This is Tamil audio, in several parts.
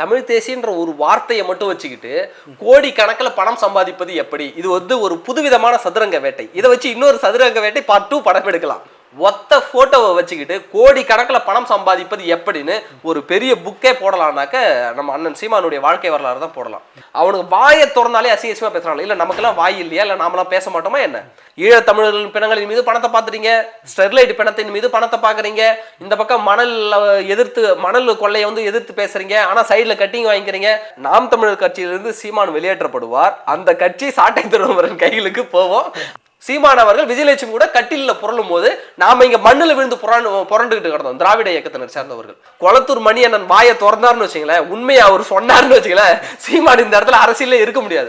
தமிழ் தேசியன்ற ஒரு வார்த்தையை மட்டும் வச்சுக்கிட்டு கோடி கணக்கில் பணம் சம்பாதிப்பது எப்படி? இது வந்து ஒரு புதுவிதமான சதுரங்க வேட்டை. இதை வச்சு இன்னொரு சதுரங்க வேட்டை பார்ட் டூ படம் எடுக்கலாம். ஒத்த ஃபோட்டோவை வச்சுக்கிட்டு கோடி கணக்கில் பணம் சம்பாதிப்பது எப்படின்னு ஒரு பெரிய புக்கே போடலாம்னாக்க நம்ம அண்ணன் சீமானுடைய வாழ்க்கை வரலாறு தான் போடலாம். அவனுக்கு வாயை திறந்தாலே அசிங்கசியமாக பேசுகிறாங்க இல்லை நமக்கெல்லாம் வாய் இல்லையா? இல்லை நாமெல்லாம் பேச மாட்டோமா என்ன? ஈழத்தமிழர்கள் பிணங்களின் மீது பணத்தை பார்த்துறீங்க ஸ்டெர்லைட் பிணத்தின் மீது பணத்தை பார்க்குறீங்க. இந்த பக்கம் மணல் எதிர்த்து மணல் கொள்ளையை வந்து எதிர்த்து பேசுறீங்க. ஆனால் சைடில் கட்டிங் வாங்கிக்கிறீங்க. நாம் தமிழர் கட்சியிலிருந்து சீமான் வெளியேற்றப்படுவார். அந்த கட்சி சாட்டை திருவரன் கைகளுக்கு போவோம். சீமான் அவர்கள் விஜயலட்சுமி கூட கட்டிலில் புரளும் போது நாம இங்க மண்ணில் விழுந்து புரண்டு புரண்டுகிட்டு கிடந்தோம். திராவிட இயக்கத்தினர் சேர்ந்தவர்கள். குளத்தூர் மணி அண்ணன் வாயை திறந்தாருன்னு வச்சுங்களேன் உண்மையை அவர் சொன்னார்னு வச்சுங்களேன் சீமான் இந்த இடத்துல அரசியல்ல இருக்க முடியாது.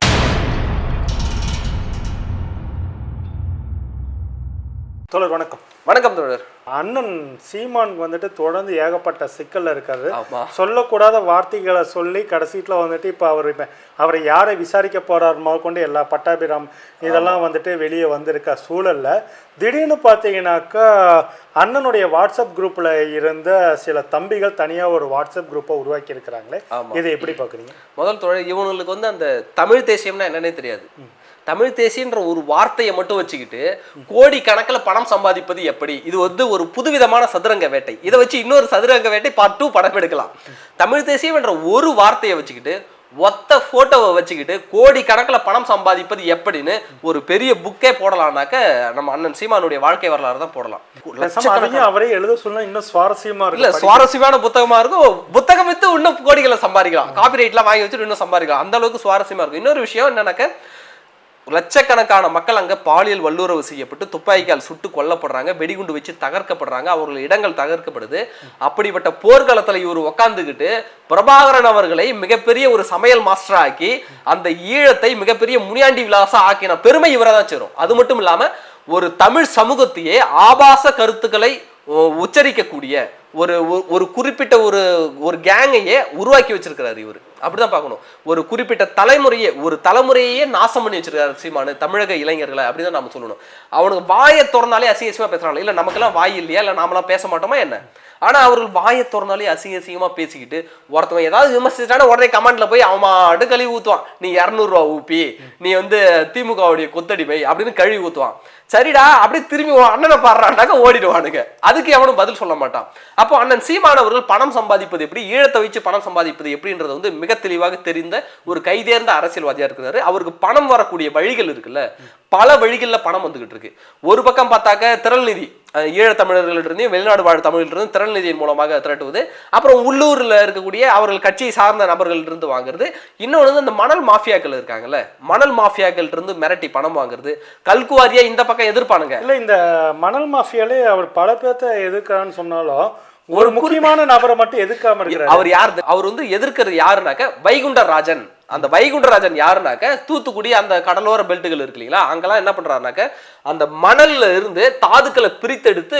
தொடர் வணக்கம். வணக்கம் தோழர். அண்ணன் சீமான் வந்துட்டு தொடர்ந்து ஏகப்பட்ட சிக்கல்ல இருக்காரு. சொல்லக்கூடாத வார்த்தைகளை சொல்லி கடைசியில் வந்துட்டு இப்போ அவர் இப்போ அவரை யாரை விசாரிக்க போறார் கொண்டு எல்லா பட்டாபிராம் இதெல்லாம் வந்துட்டு வெளியே வந்திருக்க சூழல்ல. திடீர்னு பார்த்தீங்கன்னாக்கா அண்ணனுடைய வாட்ஸ்அப் குரூப்ல இருந்த சில தம்பிகள் தனியா ஒரு வாட்ஸ்அப் குரூப்பை உருவாக்கி இருக்கிறாங்களே. இதை எப்படி பார்க்குறீங்க முதல் தோழர் இவங்களுக்கு வந்து அந்த தமிழ் தேசியம்னா என்னன்னே தெரியாது. தமிழ் தேசியன்ற ஒரு வார்த்தையை மட்டும் வச்சுக்கிட்டு கோடி கணக்கில் பணம் சம்பாதிப்பது எப்படி? இது வந்து ஒரு புதுவிதமான சதுரங்க வேட்டை. இதை வச்சு இன்னொரு சதுரங்க வேட்டை பார்ட் டூ படம் எடுக்கலாம். தமிழ் தேசியம் என்ற ஒரு வார்த்தையை வச்சுக்கிட்டு ஒத்த போட்டோவை வச்சுக்கிட்டு கோடி கணக்கில் பணம் சம்பாதிப்பது எப்படின்னு ஒரு பெரிய புக்கே போடலாம்னாக்க நம்ம அண்ணன் சீமானுடைய வாழ்க்கை வரலாறு தான் போடலாம். அவரே எழுத சொன்னா இன்னும் சுவாரஸ்யமா இல்ல இருக்கு சுவாரஸ்யமான புத்தகமா இருக்கும். புத்தகம் வித்து இன்னும் கோடிகளை சம்பாதிக்கலாம். காப்பி ரைட்லாம் வாங்கி வச்சுட்டு இன்னும் சம்பாதிக்கலாம். அந்த அளவுக்கு சுவாரஸ்யமா இருக்கும். இன்னொரு விஷயம் என்னன்னாக்க லட்சக்கணக்கான மக்கள் அங்கே பாலியல் வல்லுறவு செய்யப்பட்டு துப்பாக்கியால் சுட்டு கொல்லப்படுறாங்க வெடிகுண்டு வச்சு தகர்க்கப்படுறாங்க அவர்கள் இடங்கள் தகர்க்கப்படுது. அப்படிப்பட்ட போர்க்களத்தில் இவர் உக்காந்துக்கிட்டு பிரபாகரன் அவர்களை மிகப்பெரிய ஒரு சமையல் மாஸ்டர் ஆக்கி அந்த ஈழத்தை மிகப்பெரிய முனியாண்டி விலாசம் ஆக்கின பெருமை இவரை தான் சேரும். அது மட்டும் இல்லாமல் ஒரு தமிழ் சமூகத்தையே ஆபாச கருத்துக்களை உச்சரிக்கக்கூடிய ஒரு ஒரு- குறிப்பிட்ட ஒரு ஒரு கேங்கையே உருவாக்கி வச்சிருக்கிறாரு இவர். அப்படிதான் பார்க்கணும். ஒரு குறிப்பிட்ட தலைமுறையே ஒரு தலைமுறையே நாசம் பண்ணி வச்சிருக்காரு சீமானு தமிழக இளைஞர்களை அப்படிதான் நம்ம சொல்லணும். அவனுக்கு வாயை திறந்தாலே அசிங்கசியமா பேசுறாங்க இல்ல நமக்கெல்லாம் வாய் இல்லையா? இல்ல நாமெல்லாம் பேச மாட்டோமா என்ன? ஆனா அவர்கள் வாயை திறந்தாலே அசிங்க அசிங்கமா பேசிக்கிட்டு ஒருத்தவன் ஏதாவது விமர்சிச்சானா உடனே கமெண்ட்ல போய் அவன் மாட்டு கழுவி ஊத்துவான். நீ இரநூறுவா ஊப்பி நீ வந்து திமுகவுடைய கொத்தடிமை அப்படின்னு கழுவி ஊத்துவான். சரிடா அப்படியே திரும்பி உன் அண்ணனை பாடுறான்னாக்க ஓடிடுவானுங்க. அதுக்கு எவனும் பதில் சொல்ல மாட்டான். அப்போ அண்ணன் சீமானவர்கள் பணம் சம்பாதிப்பது எப்படி ஈழத்தை வச்சு பணம் சம்பாதிப்பது எப்படின்றது வந்து மிக தெளிவாக தெரிந்த ஒரு கைதேர்ந்த அரசியல்வாதியா இருக்கிறாரு. அவருக்கு பணம் வரக்கூடிய வழிகள் இருக்குல்ல பல வழிகளில் பணம் வந்துகிட்டு இருக்கு. ஒரு பக்கம் பார்த்தாக்க திரள் நிதி அஹ் வெளிநாடு வாழ் தமிழிலிருந்து திரள் நிதியின் மூலமாக திரட்டுவது அப்புறம் உள்ளூரில் இருக்கக்கூடிய அவர்கள் கட்சியை சார்ந்த நபர்களிலிருந்து வாங்குறது. இன்னொன்று வந்து இந்த மணல் மாஃபியாக்கள் இருக்காங்கல்ல மணல் மாஃபியாக்கள் இருந்து மிரட்டி பணம் வாங்குறது. கல்குவாரியா இந்த பக்கம் எதிர்ப்பானுங்க. இல்லை இந்த மணல் மாஃபியாலே அவர் பல பேர்த்த எதிர்க்கிறான்னு சொன்னாலும் ஒரு முக்கியமான நபரை மட்டும் எதிர்க்காம இருக்கிறார். அவர் யார்? அவர் வந்து எதிர்க்கிறது யாருனாக்க வைகுண்டராஜன் அந்த வைகுண்டராஜன் யாருனாக்க தூத்துக்குடி அந்த கடலோர பெல்ட்டுகள் இருக்கு இல்லைங்களா? அங்கெல்லாம் என்ன பண்றாருனாக்க அந்த மணல்ல இருந்து தாதுக்களை பிரித்தெடுத்து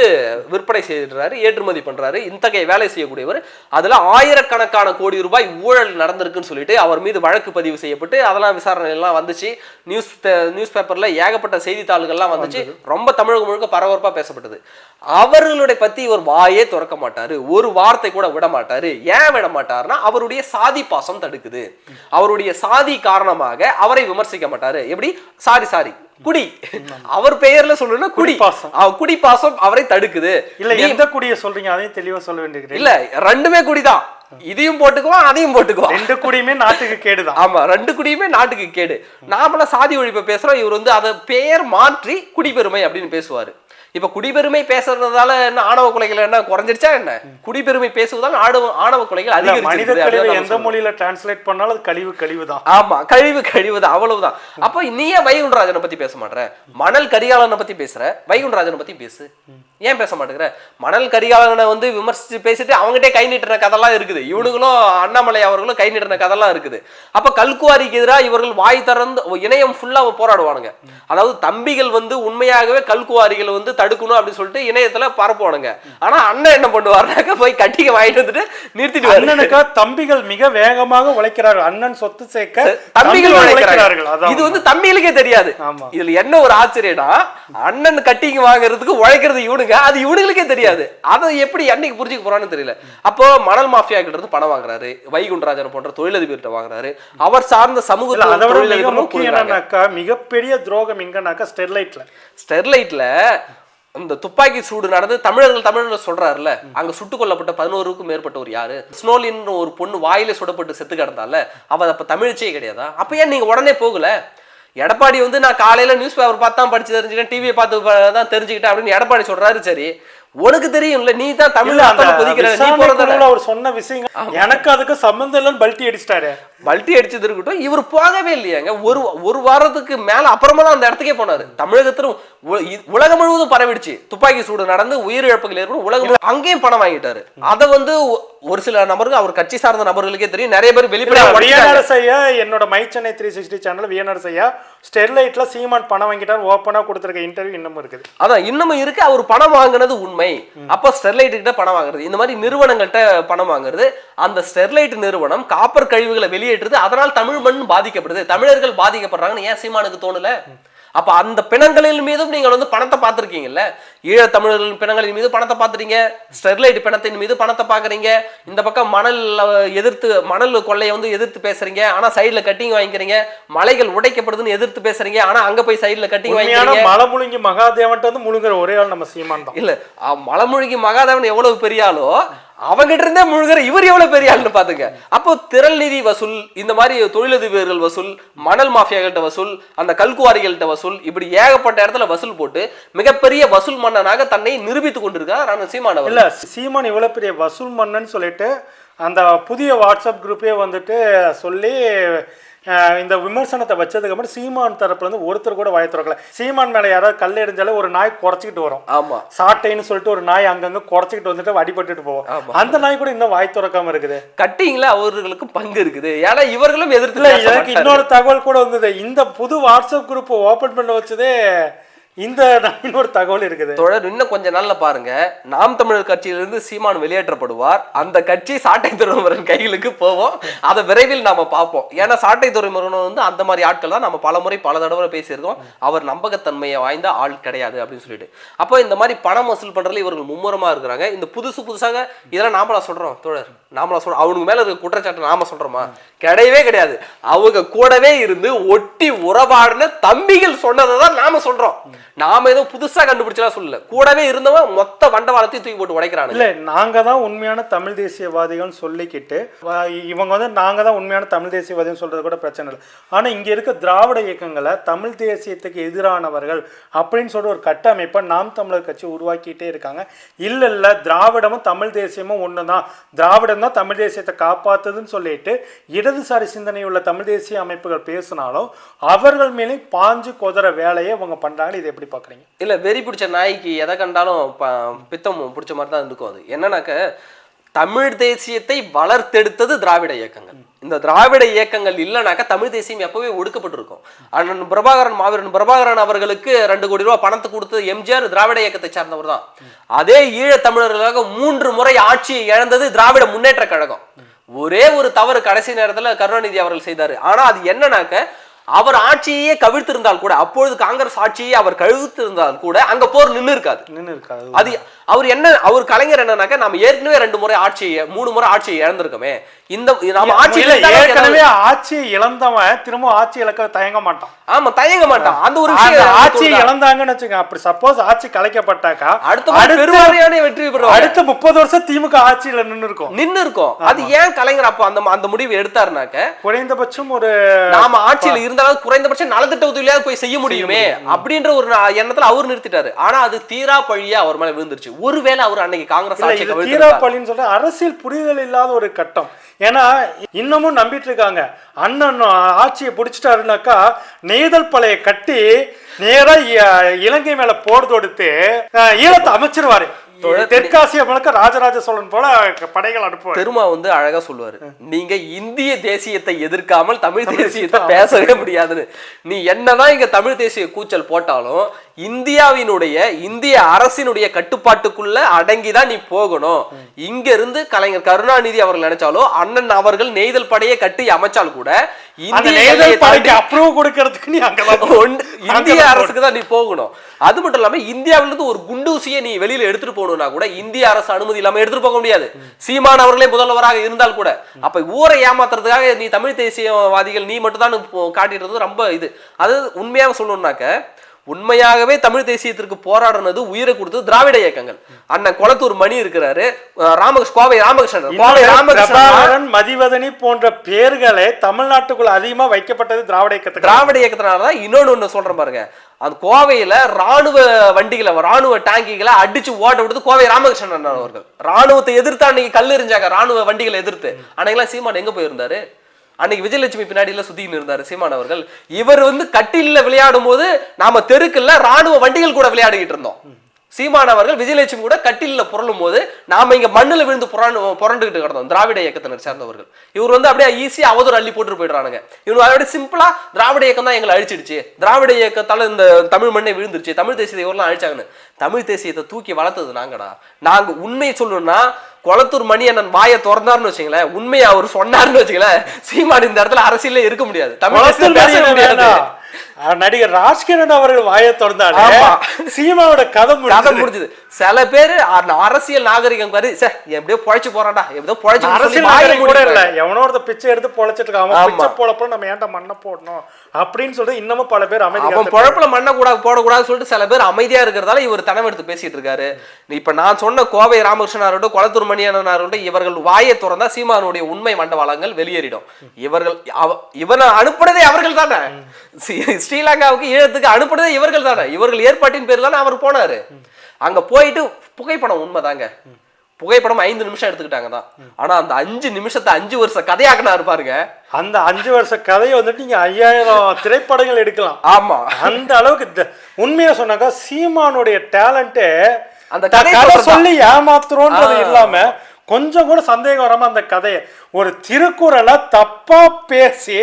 விற்பனை செய்துறாரு ஏற்றுமதி பண்றாரு இத்தகைய வேலை செய்யக்கூடியவர். அதுல ஆயிரக்கணக்கான கோடி ரூபாய் ஊழல் நடந்திருக்குன்னு சொல்லிட்டு அவர் மீது வழக்கு பதிவு செய்யப்பட்டு அதெல்லாம் விசாரணை எல்லாம் வந்துச்சு. நியூஸ் நியூஸ் பேப்பர்ல ஏகப்பட்ட செய்தித்தாள்கள்லாம் வந்துச்சு. ரொம்ப தமிழகம் முழுக்க பரபரப்பா பேசப்பட்டது. அவர்களுடைய பத்தி இவர் வாயே திறக்க மாட்டாரு. ஒரு வார்த்தை கூட விட மாட்டாரு ஏன் விட மாட்டாருன்னா அவருடைய சாதி பாசம் தடுக்குது. அவருடைய சாதி காரணமாக அவரை விமர்சிக்க மாட்டாரு. எப்படி? Sorry sorry. குடி. அவர் பெயர்ல சொல்லணும்னா குடி. குடிப்பாசம். அவ- குடிப்பாசம் அவரை தடுக்குது. இல்ல எந்த குடியை சொல்றீங்க? அதையும் தெளிவா சொல்ல வேண்டியது இல்ல ரெண்டுமே குடிதான். இதையும் போட்டுக்குவான் அதையும் போட்டுக்குவான். ரெண்டு குடியுமே நாட்டுக்கு கேடுதான். ஆமா ரெண்டு குடியுமே நாட்டுக்கு கேடு. நாமெல்லாம் சாதி ஒழிப்பை பேசுறோம். இவர் வந்து அதை பெயர் மாற்றி குடிபெருமை அப்படின்னு பேசுவாரு. இப்ப குடிபெருமை பேசுறதுனால என்ன ஆணவ கொலைகள் என்ன குறைஞ்சிருச்சா என்ன? குடிபெருமை பேசுவதால் ஆணவ ஆணவ கொலைகள் கழிவை அப்படின்னு எந்த மொழியில டிரான்ஸ்லேட் பண்ணாலும் அது கழிவு கழிவு தான் ஆமா கழிவு கழிவுது அவ்வளவுதான். அப்ப நீ ஏன் வைகுண்டராஜனை பத்தி பேச மாட்டேற மணல் கரிகாலனை பத்தி பேசுற. வைகுண்டராஜனை பத்தி பேசு. ஏன் பேச மாட்டேங்கிற? மணல் கரிகாலனை வந்து விமர்சிச்சு பேசிட்டு அவங்ககிட்டே கை நீட்டுற கதெல்லாம் இருக்குது. இவனுங்களும் அண்ணாமலை அவர்களும் கை நீட்டுற கதெல்லாம் இருக்குது. அப்ப கல்குவாரிக்கு எதிராக இவர்கள் வாய் திறந்து இணையம் ஃபுல்லா போராடுவானுங்க. அதாவது தம்பிகள் வந்து உண்மையாகவே கல்குவாரிகளை வந்து தடுக்கணும் அப்படின்னு சொல்லிட்டு இணையத்துல பரப்புவானுங்க. ஆனா அண்ணன் என்ன பண்ணுவாருனாக்க போய் கட்டிக்க வாங்கிட்டு வந்துட்டு நிறுத்திட்டு அண்ணனுக்கா தம்பிகள் மிக வேகமாக உழைக்கிறார்கள். அண்ணன் சொத்து சேர்க்க தம்பிகள் உழைக்கிறார்கள். இது வந்து தம்பிகளுக்கே தெரியாது. இதுல என்ன ஒரு ஆச்சரியம்னா அண்ணன் கட்டிங் வாங்குறதுக்கு உழைக்கிறது இவனுங்க. இருக்காங்க அது இவனுங்களுக்கே தெரியாது. அதை எப்படி என்னைக்கு புரிஞ்சுக்க போறான்னு தெரியல. அப்போ மணல் மாஃபியா கிட்ட இருந்து பணம் வாங்குறாரு. வைகுண்டராஜன் போன்ற தொழிலதிபர்கிட்ட வாங்குறாரு. அவர் சார்ந்த இல்ல சமூக அதை விட முக்கியம். என்னன்னாக்கா மிகப்பெரிய துரோகம் எங்கன்னாக்கா ஸ்டெர்லைட்ல. ஸ்டெர்லைட்ல இந்த துப்பாக்கி சூடு நடந்து தமிழர்கள் தமிழர்கள் சொல்றாருல அங்க சுட்டுக் கொல்லப்பட்ட பதினோருக்கும் மேற்பட்டவர் யாரு? ஸ்னோலின் ஒரு பொண்ணு வாயில சுடப்பட்டு செத்து கிடந்தால அவ அப்ப தமிழ்ச்சியே கிடையாதா? அப்ப ஏன் நீங்க உடனே போகல? எடப்பாடி வந்து நான் காலையில நியூஸ் பேப்பர் பார்த்து தான் படிச்சு தெரிஞ்சுக்கிட்டேன் டிவியை பார்த்து தான் தெரிஞ்சுக்கிட்டேன் அப்படின்னு எடப்பாடி சொல்றாரு சரி. உனக்கு தெரியும்ல நீ தான் குழுல அவர் சொன்ன விஷயங்கள் எனக்கு அதுக்கு சம்மந்தம் இல்லைன்னு பல்ட்டி அடிச்சிட்டாரு. பல்ட்டி அடிச்சது இருக்கட்டும் இவர் போகவே இல்லையாங்க. ஒரு ஒரு வாரத்துக்கு மேல அப்புறமெல்லாம் அந்த இடத்துக்கே போனாரு. தமிழகத்திலும் உலகம் முழுவதும் பரவிடுச்சு. துப்பாக்கி சூடு நடந்து உயிரிழப்புகள் ஏற்படும் உலகம் அங்கேயும் பணம் வாங்கிட்டாரு. அதை வந்து ஒரு சில நபர்கள் அவர் கட்சி சார்ந்த நபர்களுக்கே தெரியும். நிறைய பேர் வெளிப்படையா உடைச்சாங்க. வியனாடு செய்ய என்னோட my Chennai three sixty channel வியனாடு செய்ய ஸ்டெர்லைட்ல சீமான் பணம் வாங்கிட்டார் ஓப்பனா கொடுத்துருக்க இன்டர்வியூ இன்னமும் இருக்குது. அதான் இன்னமும் இருக்கு. அவர் பணம் வாங்குனது உண்மை. அப்ப ஸ்டெர்லைட் கிட்ட பணம் வாங்குறது. இந்த மாதிரி நிறுவனங்கள்ட்ட பணம் வாங்குறது. அந்த ஸ்டெர்லைட் நிறுவனம் காப்பர் கழிவுகளை வெளியேற்றுது. அதனால் தமிழ் மண் பாதிக்கப்படுது. தமிழர்கள் பாதிக்கப்படுறாங்கன்னு ஏன் சீமானுக்கு தோணல? அப்ப அந்த பிணங்களின் மீதும் நீங்கள் வந்து பணத்தை பார்த்திருக்கீங்கல்ல? ஈழத் தமிழர்களின் பிணங்களின் மீது பணத்தை பார்த்துறீங்க ஸ்டெர்லைட் பிணத்தின் மீது பணத்தை பார்க்கறீங்க. இந்த பக்கம் மணல் எதிர்த்து மணல் கொள்ளையை வந்து எதிர்த்து பேசுறீங்க. ஆனா சைடுல கட்டிங் வாங்கிக்கிறீங்க. மலைகள் உடைக்கப்படுதுன்னு எதிர்த்து பேசுறீங்க. ஆனா அங்க போய் சைடுல கட்டிங் வாங்கிக்கிறீங்க. மலை முழுங்கி மகாதேவன்ட்டு வந்து முழுங்குற ஒரே ஆள் நம்ம சீமான் தான். இல்ல அ- மலைமொழிக்கு மகாதேவன் எவ்வளவு பெரிய ஆளோ அவங்கிட்ட இருந்தே முழுகிற இவர் எவ்வளவு பெரிய ஆளுன்னு பாத்துங்க அப்போ திரள் நிதி வசூல் இந்த மாதிரி தொழிலதிபர்கள் வசூல் மணல் மாஃபியாகள்கிட்ட வசூல் அந்த கல்குவாரிகள்கிட்ட வசூல் இப்படி ஏகப்பட்ட இடத்துல வசூல் போட்டு மிகப்பெரிய வசூல் மன்னனாக தன்னை நிரூபித்துக் கொண்டிருக்கார் நான் சீமானவர் இல்ல சீமான் இவ்வளவு பெரிய வசூல் மன்னன்னு சொல்லிட்டு அந்த புதிய வாட்ஸ்அப் குரூப்பே வந்துட்டு சொல்லி இந்த விமர்சனத்தை வச்சதுக்கு அப்புறம் சீமான் தரப்புல இருந்து ஒருத்தர் கூட வாய் திறக்கல. சீமான் மேல யாராவது கல் எறிஞ்சாலே ஒரு நாய் குறைச்சிக்கிட்டு வரும். ஆமா. சாட்டைன்னு சொல்லிட்டு ஒரு நாய் அங்கங்க குறைச்சிக்கிட்டு வந்துட்டு அடிபட்டுட்டு. போவோம் அந்த நாய் கூட இன்னும் வாய் திறக்காம இருக்குது. கட்டிங்ல அவர்களுக்கு பங்கு இருக்குது. ஏன்னா இவர்களும் எதிர்த்து இல்ல பேச எனக்கு மாட்டாரு. இன்னொரு தகவல் கூட வந்தது. இந்த புது வாட்ஸ்அப் குரூப் ஓபன் பண்ண வச்சதே இந்த இன்னொரு தகவல் இருக்குது. தொடர் இன்னும் கொஞ்ச நாள்ல பாருங்க. நாம் தமிழர் கட்சியிலிருந்து சீமான் வெளியேற்றப்படுவார். அந்த கட்சி சாட்டை துறைமுருகன் கைகளுக்கு போவோம். அதை விரைவில் நாம பார்ப்போம். ஏன்னா சாட்டை துறைமுருகன் வந்து அந்த மாதிரி ஆட்கள் தான். நம்ம பல முறை பல தடவை பேசியிருக்கோம். அவர் நம்பகத்தன்மையை வாய்ந்த ஆள் கிடையாது அப்படின்னு சொல்லிட்டு. அப்போ இந்த மாதிரி பணம் வசூல் பண்றதுல இவர்கள் மும்முரமா இருக்கிறாங்க. இந்த புதுசு புதுசாக இதெல்லாம் நாமளா சொல்றோம் தோழர். நாமளா சொல்றோம். அவனுக்கு மேல இருக்க குற்றச்சாட்டு நாம சொல்றோமா? கிடையவே கிடையாது. அவங்க கூடவே இருந்து ஒட்டி உறவாடின தம்பிகள் சொன்னதை தான் நாம சொல்றோம். நாம ஏதோ புதுசா கண்டுபிடிச்சலாம் சொல்லல. கூடவே இருந்தவன் மொத்த வண்டவாளத்தையும் தூக்கி போட்டு உடைக்கிறான் இல்ல நாங்க தான் உண்மையான தமிழ் தேசியவாதிகள் சொல்லிக்கிட்டு இவங்க வந்து நாங்க தான் உண்மையான தமிழ் தேசியவாதின்னு சொல்றது கூட பிரச்சனை இல்லை. ஆனா இங்க இருக்க திராவிட இயக்கங்களை தமிழ் தேசியத்துக்கு எதிரானவர்கள் அப்படின்னு சொல்ற ஒரு கட்டமைப்பை நாம் தமிழர் கட்சி உருவாக்கிட்டே இருக்காங்க. இல்ல இல்ல திராவிடமும் தமிழ் தேசியமும் ஒண்ணுதான். திராவிடம் தான் தமிழ் தேசியத்தை காப்பாத்துதுன்னு சொல்லிட்டு இடதுசாரி சிந்தனை உள்ள தமிழ் தேசிய அமைப்புகள் பேசினாலும் அவர்கள் மேலே பாஞ்சு கொதற வேலையை இவங்க பண்றாங்க. இது எப்படி பார்க்குறீங்க இல்லை வெறி பிடிச்ச நாய்க்கு எதை கண்டாலும் பித்தம் பிடிச்ச மாதிரி தான் இருக்கும் அது. என்னன்னாக்க தமிழ் தேசியத்தை வளர்த்தெடுத்தது திராவிட இயக்கங்கள். இந்த திராவிட இயக்கங்கள் இல்லைனாக்கா தமிழ் தேசியம் எப்பவே ஒடுக்கப்பட்டிருக்கும். அண்ணன் பிரபாகரன் மாவீரன் பிரபாகரன் அவர்களுக்கு ரெண்டு கோடி ரூபாய் பணத்தை கொடுத்து எம்ஜிஆர் திராவிட இயக்கத்தை சார்ந்தவர் தான். அதே ஈழத் தமிழர்களுக்காக மூன்று முறை ஆட்சியை இழந்தது திராவிட முன்னேற்ற கழகம். ஒரே ஒரு தவறு கடைசி நேரத்தில் கருணாநிதி அவர்கள் செய்தார். ஆனால் அது என்னன்னாக்க அவர் ஆட்சியே கவிழ்த்திருந்தால் கூட அப்பொழுது காங்கிரஸ் ஆட்சியை அவர் கவிழ்த்திருந்தால் கூட அங்க போர் நின்னு இருக்காது நின்று இருக்காது அது அவர் என்ன அவர் கலைஞர் என்னன்னாக்க நம்ம ஏற்கனவே ரெண்டு முறை ஆட்சியை மூணு முறை ஆட்சியை இழந்திருக்கோமே. இந்த நம்ம ஆட்சி ஏற்கனவே ஆட்சியை இழந்தவன் திரும்ப ஆட்சி இழக்க தயங்க மாட்டான். ஆமா தயங்க மாட்டான். அந்த ஒரு தோணுதா? இழந்தாங்கன்னு வச்சுங்க அப்படி சப்போஸ் ஆட்சி கலைக்கப்பட்டாக்கா அடுத்த பெருவாரியான வெற்றி பெறுவாங்க. அடுத்த முப்பது வருஷம் திமுக ஆட்சியில நின்னு இருக்கும் நின்னு இருக்கும் அது ஏன் கலைஞர் அப்போ அந்த அந்த முடிவு எடுத்தாருனாக்க குறைந்தபட்சம் ஒரு நாம ஆட்சியில இருந்தாலும் குறைந்தபட்சம் நலத்திட்ட உதவியாவது போய் செய்ய முடியுமே அப்படின்ற ஒரு எண்ணத்துல அவர் நிறுத்திட்டாரு. ஆனா அது தீரா பழியா அவர் மேல விழுந்துருச்சு. ஒருவேளை அவர் அன்னைக்கு காங்கிரஸ் கவிழ்த்திருந்தா- தீராப்பள்ளின்னு சொல்ற அரசியல் புரிதல் இல்லாத ஒரு கட்டம். ஏன்னா இன்னமும் நம்பிட்டு இருக்காங்க அண்ணன் ஆட்சியை பிடிச்சிட்டாருனாக்கா நெய்தல் பழைய கட்டி நேரா இ- இலங்கை மேல போர் தொடுத்து ஈழத்தை அமைச்சிருவாரு. தெற்காசிய முழுக்க ராஜராஜ சோழன் போல படைகள் அனுப்புவார். பெருமா வந்து அழகா சொல்லுவாரு. நீங்க இந்திய தேசியத்தை எதிர்க்காமல் தமிழ் தேசியத்தை பேசவே முடியாதுன்னு. நீ என்னதான் இங்க தமிழ் தேசிய கூச்சல் போட்டாலும் இந்தியாவினுடைய இந்திய அரசினுடைய கட்டுப்பாட்டுக்குள்ள அடங்கிதான் நீ போகணும். இங்க இருந்து கலைஞர் கருணாநிதி அவர்கள் நினைச்சாலோ அண்ணன் அவர்கள் நெய்தல் படையை கட்டி அமைச்சால் கூட அப்ரூவ் கொடுக்கறதுக்கு நீ இந்திய அரசுக்கு தான் நீ போகணும். அது மட்டும் இல்லாம இந்தியாவில இருந்து ஒரு குண்டூசியை நீ வெளியில எடுத்துட்டு போகணும்னா கூட இந்திய அரசு அனுமதி இல்லாம எடுத்துட்டு போக முடியாது. சீமான் அவர்களே முதல்வராக இருந்தால் கூட. அப்ப ஊரை ஏமாத்துறதுக்காக நீ தமிழ் தேசியவாதிகள் நீ மட்டும் தான் காட்டிட்டு ரொம்ப இது. அது உண்மையாக சொல்லணும்னாக்க உண்மையாகவே தமிழ் தேசியத்திற்கு போராடுனது உயிரை கொடுத்தது திராவிட இயக்கங்கள். அண்ணன் குளத்தூர் மணி இருக்கிறாரு. ராமகிருஷ்ண கோவை ராமகிருஷ்ணன். கோவை ராமகிருஷ்ணன் மதிவதனி போன்ற பேர்களே தமிழ்நாட்டுக்குள்ள அதிகமா வைக்கப்பட்டது திராவிட இயக்கத்துக்கு. திராவிட இயக்கத்தினால தான் இன்னொன்னு ஒண்ணு சொல்றேன் பாருங்க. அந்த கோவையில ராணுவ வண்டிகளை ராணுவ டாங்கிகளை அடிச்சு ஓட்ட விடுறது கோவை ராமகிருஷ்ணன் அவர்கள். ராணுவத்தை எதிர்த்து அன்னைக்கு கல் எறிஞ்சாங்க ராணுவ வண்டிகளை எதிர்த்து. அன்னைக்கெல்லாம் சீமான் எங்க போயிருந்தாரு? அன்னைக்கு விஜயலட்சுமி பின்னாடியில் சுத்தின்னு இருந்தார் சீமான் அவர்கள். இவர் வந்து கட்டிலில் விளையாடும் போது நாம தெருக்குள்ள ராணுவ வண்டிகள் கூட விளையாடிக்கிட்டு இருந்தோம். சீமான் அவர்கள் விஜயலட்சுமி கூட கட்டில்ல புரளும் போது நாம இங்க மண்ணுல விழுந்து புரண்டு புரண்டுகிட்டு கிடந்தோம் திராவிட இயக்கத்தினர் சேர்ந்தவர்கள். இவர் வந்து அப்படியே ஈஸியா அவதூறு அள்ளி போட்டு போயிடுறானுங்க. இவங்க அதோட சிம்பிளா திராவிட இயக்கம் தான் எங்களை அழிச்சிடுச்சு. திராவிட இயக்கத்தால இந்த தமிழ் மண்ணை விழுந்துருச்சு. தமிழ் தேசியத்தை இவரெல்லாம் அழிச்சாங்கன்னு. தமிழ் தேசியத்தை தூக்கி வளர்த்தது நாங்கடா. நாங்க உண்மையை சொல்லணும்னா குளத்தூர் மணி அண்ணன் வாயை திறந்தாருன்னு வச்சுங்களேன் உண்மையை அவர் சொன்னாருன்னு வச்சுங்களேன் சீமான் இந்த இடத்துல அரசியல்ல இருக்க முடியாது. தமிழ் பேச முடியாது. நடிகர் ராஜ்கிரண் அவர்கள் வாயை திறந்தாரு ஆமா. சீமாவோட கதை கதை முடிஞ்சது. சில பேரு அரசியல் நாகரிகம் கரு சார் எப்படியோ பொழைச்சு போறான்டா எப்படியோ பொழைச்சு அரசியல் நாகரிகம் கூட இல்ல. எவனோ ஒருத்த பிச்சை எடுத்து பொழைச்சிட்டு இருக்கான். பிச்சை போலப்ப நம்ம ஏன்டா மண்ணை போடணும்? அப்படின்னு சொல்லிட்டு இன்னமும் பல பேர் அமைதி அவன் பொழப்புல மண்ணை கூட போடக்கூடாதுன்னு சொல்லிட்டு சில பேர் அமைதியா இருக்கிறதால இவர் தனம் எடுத்து பேசிட்டு இருக்காரு. இப்ப நான் சொன்ன கோவை ராமகிருஷ்ணன் இருக்கட்டும் குளத்தூர் மணியண்ணன் இருக்கட்டும் இவர்கள் வாயை திறந்தா சீமானுடைய உண்மை மண்டவளங்கள் வெளியேறிடும். இவர்கள் அவ- இவனை அனுப்புனதே அவர்கள் தானே? ஸ்ரீ- ஸ்ரீலங்காவுக்கு ஈழத்துக்கு அனுப்புனதே இவர்கள் தானே? இவர்கள் ஏற்பாட்டின் பேர் தானே அவர் போனாரு. அங்க போயிட்டு புகைப்படம் உண்மைதாங்க. புகைப்படம் ஐந்து நிமிஷம் எடுத்துக்கிட்டாங்க தான் ஆனா அந்த அஞ்சு நிமிஷத்தை அஞ்சு வருஷம் கதையாக்குனாரு பாருங்க. அந்த அஞ்சு வருஷ கதையை வந்துட்டு நீங்க ஐயாயிரம் திரைப்படங்கள் எடுக்கலாம். ஆமா. அந்த அளவுக்கு உண்மையா சொன்னாக்கா சீமானுடைய டேலண்ட்டே அந்த கதை. சொல்லி ஏமாத்துறோன்றது. இல்லாம கொஞ்சம் கூட சந்தேகம் வராம அந்த கதையை ஒரு திருக்குறளை தப்பா பேசி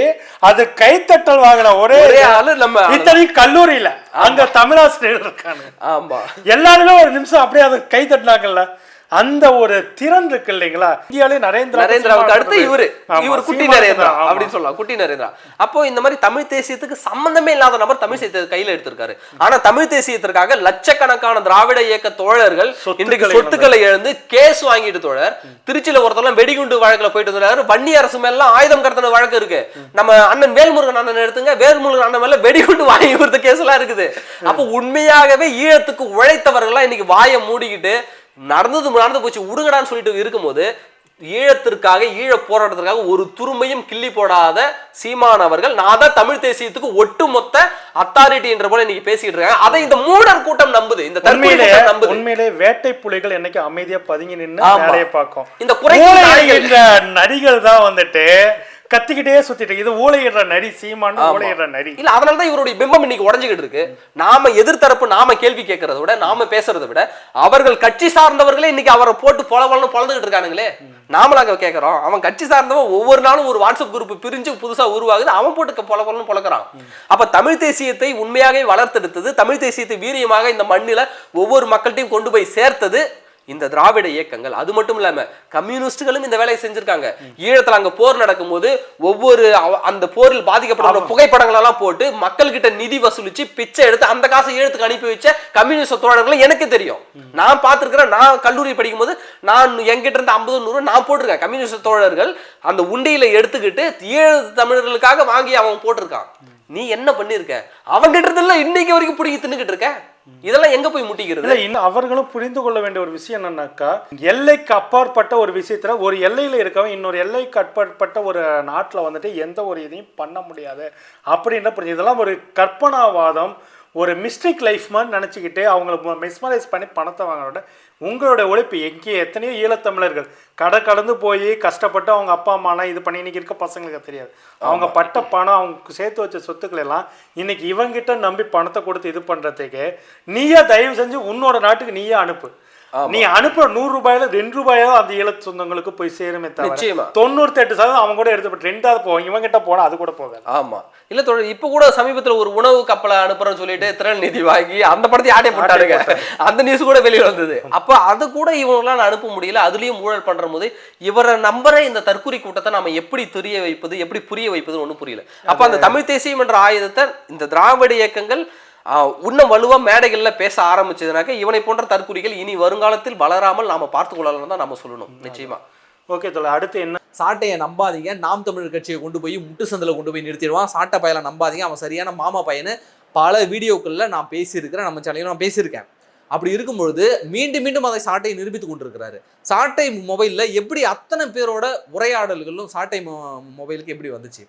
அது கைத்தட்டல் வாங்கின ஒரே ஆளு நம்ம இத்தனையும் கல்லூரியில. அங்க தமிழாசிரியர் இருக்காங்க ஆமா. எல்லாருமே ஒரு நிமிஷம் அப்படியே அதை கை தட்டினாங்கல்ல அந்த ஒரு திறன் இருக்கு இல்லைங்களா? இந்தியாலே நரேந்திரா நரேந்திராவுக்கு அடுத்து இவரு. இவர் குட்டி நரேந்திரா. அப்படின்னு சொல்லலாம். குட்டி நரேந்திரா. அப்போ இந்த மாதிரி தமிழ் தேசியத்துக்கு சம்பந்தமே இல்லாத நபர் தமிழ் தேசியத்தை கையில எடுத்திருக்காரு. ஆனா தமிழ் தேசியத்திற்காக லட்சக்கணக்கான திராவிட இயக்க தோழர்கள் இன்றைக்கு சொத்துக்களை இழந்து கேஸ் வாங்கிட்டு தோழர் திருச்சியில ஒருத்தர்லாம் வெடிகுண்டு வழக்குல போயிட்டு இருந்தாரு வன்னி அரசு மேல ஆயுதம் கடத்தின வழக்கு இருக்கு. நம்ம அண்ணன் வேல்முருகன் அண்ணன் எடுத்துங்க. வேல்முருகன் அண்ணன் மேல வெடிகுண்டு வாங்கி கொடுத்த கேஸ் எல்லாம் இருக்குது. அப்போ உண்மையாகவே ஈழத்துக்கு உழைத்தவர்கள்லாம் இன்னைக்கு வாயை மூடிக்கிட்டு நடந்தது நடந்து போச்சு விடுங்கடான்னு சொல்லிட்டு இருக்கும்போது ஈழத்திற்காக ஈழ போராட்டத்திற்காக ஒரு துருமையும் கிள்ளி போடாத சீமான் அவர்கள் நான் தான் தமிழ் தேசியத்துக்கு ஒட்டுமொத்த அத்தாரிட்டி என்ற போல இன்னைக்கு பேசிட்டு இருக்காங்க அதை இந்த மூடர் கூட்டம் நம்புது இந்த கூட்டம் நம்புது உண்மையிலே வேட்டை புலிகள் என்னைக்கு அமைதியா பதுங்கி. வேலையை பார்க்கும் இந்த. ஊழையிடுற நரிகள் தான் வந்துட்டு கத்திக்கிட்டே சுத்திட்டு. இது ஊழையிடுற நரி சீமான். ஊழையிடுற நரி. இல்ல அதனால தான் இவருடைய பிம்பம் இன்னைக்கு உடஞ்சுக்கிட்டு இருக்கு. நாம எதிர்த்தரப்பு நாம கேள்வி கேட்கறத விட நாம பேசுறதை விட அவர்கள் கட்சி சார்ந்தவர்களே இன்னைக்கு அவரை போட்டு பொல பொலன்னு பொழந்துகிட்டு இருக்கானுங்களே. நாமளாங்க கேட்கறோம் அவன் கட்சி சார்ந்தவன் ஒவ்வொரு நாளும் ஒரு வாட்ஸ்அப் குரூப் பிரிஞ்சு புதுசா உருவாகுது. அவன் போட்டு பொல பொலன்னு பொழக்கிறான் அப்ப தமிழ் தேசியத்தை உண்மையாகவே வளர்த்தெடுத்தது தமிழ் தேசியத்தை வீரியமாக இந்த மண்ணில ஒவ்வொரு மக்கள்கிட்டையும் கொண்டு போய் சேர்த்தது இந்த திராவிட இயக்கங்கள் அது மட்டும் இல்லாம கம்யூனிஸ்டுகளும் இந்த வேலையை செஞ்சிருக்காங்க. ஈழத்துல அங்க போர் நடக்கும்போது ஒவ்வொரு அவ- அந்த போரில் பாதிக்கப்பட்ட புகைப்படங்கள் எல்லாம் போட்டு மக்கள் கிட்ட நிதி வசூலிச்சு பிச்சை எடுத்து அந்த காசை ஈழத்துக்கு அனுப்பி வச்ச கம்யூனிஸ்ட் தோழர்கள் எனக்கு தெரியும். நான் பார்த்திருக்கிறேன் நான் கல்லூரி படிக்கும்போது நான் என்கிட்ட இருந்து ஐம்பது நூறு நான் போட்டிருக்கேன். கம்யூனிஸ்ட் தோழர்கள் அந்த உண்டியில எடுத்துக்கிட்டு ஈழ தமிழர்களுக்காக வாங்கி அவன் போட்டிருக்கான். நீ என்ன பண்ணிருக்க? அவன்கிட்ட இருந்தெல்லாம் இன்னைக்கு வரைக்கும் பிடிங்கி தின்னுக்கிட்டு இருக்க? இதெல்லாம் எங்க போய் முட்டிக்கிறது? இல்ல இன்னும் அவர்களும் புரிந்து கொள்ள வேண்டிய ஒரு விஷயம் என்னன்னாக்கா எல்லைக்கு அப்பாற்பட்ட ஒரு விஷயத்துல ஒரு எல்லையில இருக்கவன் இன்னொரு எல்லைக்கு அப்பாற்பட்ட ஒரு நாட்டுல வந்துட்டு எந்த ஒரு இதையும் பண்ண முடியாது. அப்படின்னு புரிஞ்சு இதெல்லாம் ஒரு கற்பனாவாதம். ஒரு மிஸ்டேக் லைஃப் மாதிரி நினச்சிக்கிட்டு அவங்கள மிஸ்மரைஸ் பண்ணி பணத்தை வாங்குறத உங்களோட உழைப்பு எங்கேயே எத்தனையோ ஈழத்தமிழர்கள் கடை கடந்து போய் கஷ்டப்பட்டு அவங்க அப்பா அம்மாலாம் இது பண்ணி இன்னைக்கு இருக்க பசங்களுக்கு தெரியாது அவங்க பட்ட பணம் அவங்க சேர்த்து வச்ச சொத்துக்கள் எல்லாம் இன்னைக்கு இவங்கிட்ட நம்பி பணத்தை கொடுத்து இது பண்றதுக்கு நீயே தயவு செஞ்சு உன்னோட நாட்டுக்கு நீயே அனுப்பு. நீ அனுப்புற நூறு ரூபாயில ரெண்டு ரூபாயோ அந்த ஈழத்து சொந்தங்களுக்கு போய் சேருமே நிச்சயமா. தொண்ணூத்தி எட்டு சதவீதம் அவங்க கூட எடுத்து ரெண்டாவது போவோம் இவன் கிட்ட போனா அது கூட போகாது. ஆமா. இல்ல தொடர் இப்ப கூட சமீபத்துல ஒரு உணவு கப்பலை அனுப்புறேன்னு சொல்லிட்டு திறன் நிதி வாங்கி அந்த படத்தை ஆட்டை போட்டாருங்க அந்த நியூஸ் கூட வெளியே வந்தது. அப்ப அது கூட இவங்களால அனுப்ப முடியல அதுலயும் ஊழல் பண்ற போது இவரை நம்புற இந்த தற்கூரி கூட்டத்தை நாம எப்படி தெரிய வைப்பது எப்படி புரிய வைப்பது ஒண்ணும் புரியல. அப்ப அந்த தமிழ் தேசியம் என்ற ஆயுதத்தை இந்த திராவிட இயக்கங்கள் இன்னும் வலுவா மேடைகள்ல பேச ஆரம்பிச்சதுனாக்க இவனை போன்ற தற்குறிகள் இனி வருங்காலத்தில் வளராமல் நாம பார்த்து கொள்ளலாம் தான் நாம சொல்லணும். நிச்சயமா. ஓகே தோல அடுத்து என்ன? சாட்டையை நம்பாதீங்க. நாம் தமிழர் கட்சியை கொண்டு போய் முட்டு சந்தில் கொண்டு போய் நிறுத்திடுவான். சாட்டை பயலை நம்பாதீங்க. அவன் சரியான மாமா பையனு. பல வீடியோக்களில் நான் பேசியிருக்கிறேன். நம்ம சேனலில் நான் பேசியிருக்கேன். அப்படி இருக்கும் பொழுது மீண்டும் மீண்டும் அதை சாட்டையை நிரூபித்து கொண்டிருக்கிறாரு. சாட்டை மொபைலில் எப்படி அத்தனை பேரோட உரையாடல்களும் சாட்டை மொ- மொபைலுக்கு எப்படி வந்துச்சு?